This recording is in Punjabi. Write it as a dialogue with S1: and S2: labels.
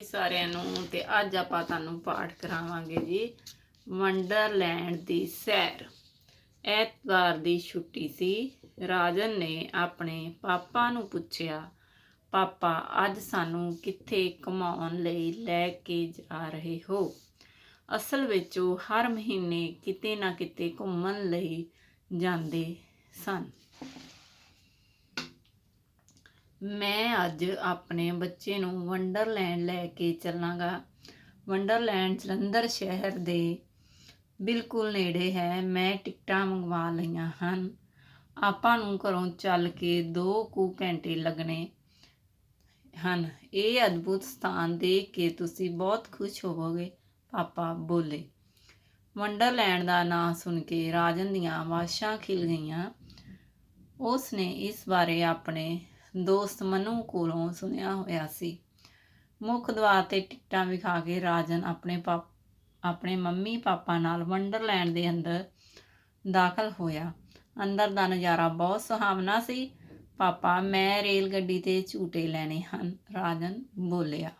S1: ਸਾਰਿਆਂ ਨੂੰ ਤੇ ਅੱਜ ਆਪਾਂ ਤੁਹਾਨੂੰ ਪਾਠ ਕਰਾਵਾਂਗੇ ਜੀ, ਵੰਡਰਲੈਂਡ ਦੀ ਸੈਰ। ਐਤਵਾਰ ਦੀ ਛੁੱਟੀ ਸੀ, ਰਾਜਨ ਨੇ ਆਪਣੇ ਪਾਪਾ ਨੂੰ ਪੁੱਛਿਆ, ਪਾਪਾ, ਅੱਜ ਸਾਨੂੰ ਕਿੱਥੇ ਘੁਮਾਉਣ ਲਈ ਲੈ ਕੇ ਜਾ ਰਹੇ ਹੋ? ਅਸਲ ਵਿੱਚ ਉਹ ਹਰ ਮਹੀਨੇ ਕਿਤੇ ਨਾ ਕਿਤੇ ਘੁੰਮਣ ਲਈ ਜਾਂਦੇ ਸਨ। ਮੈਂ ਅੱਜ ਆਪਣੇ ਬੱਚੇ ਨੂੰ ਵੰਡਰਲੈਂਡ ਲੈ ਕੇ ਚੱਲਾਂਗਾ। ਵੰਡਰਲੈਂਡ ਜਲੰਧਰ ਸ਼ਹਿਰ ਦੇ ਬਿਲਕੁਲ ਨੇੜੇ ਹੈ। ਮੈਂ ਟਿਕਟਾਂ ਮੰਗਵਾ ਲਈਆਂ ਹਨ। ਆਪਾਂ ਨੂੰ ਘਰੋਂ ਚੱਲ ਕੇ 2 ਕੁ ਘੰਟੇ ਲੱਗਣੇ ਹਨ। ਇਹ ਅਦਭੁਤ ਸਥਾਨ ਦੇਖ ਕੇ ਤੁਸੀਂ ਬਹੁਤ ਖੁਸ਼ ਹੋਵੋਗੇ। ਪਾਪਾ ਬੋਲੇ। ਵੰਡਰਲੈਂਡ ਦਾ ਨਾਂ ਸੁਣ ਕੇ ਰਾਜਨ ਦੀਆਂ ਵਾਸ਼ਾਂ ਖਿਲ ਗਈਆਂ। ਉਸ ਨੇ ਇਸ ਬਾਰੇ ਆਪਣੇ ਦੋਸਤ ਮਨੂ ਕੋਲੋਂ ਸੁਣਿਆ ਹੋਇਆ ਸੀ। ਮੁੱਖ ਦੁਆਰ ਤੇ ਟਿਕਟਾਂ ਵਿਖਾ ਕੇ ਰਾਜਨ ਆਪਣੇ ਪਾਪ, ਆਪਣੇ ਮੰਮੀ ਪਾਪਾ ਨਾਲ ਵੰਡਰਲੈਂਡ ਦੇ ਅੰਦਰ ਦਾਖਲ ਹੋਇਆ। ਅੰਦਰ ਦਾ ਨਜ਼ਾਰਾ ਬਹੁਤ ਸੁਹਾਵਣਾ ਸੀ। ਪਾਪਾ, ਮੈਂ ਰੇਲ ਗੱਡੀ ਤੇ ਝੂਟੇ ਲੈਣੇ ਹਨ, ਰਾਜਨ ਬੋਲਿਆ।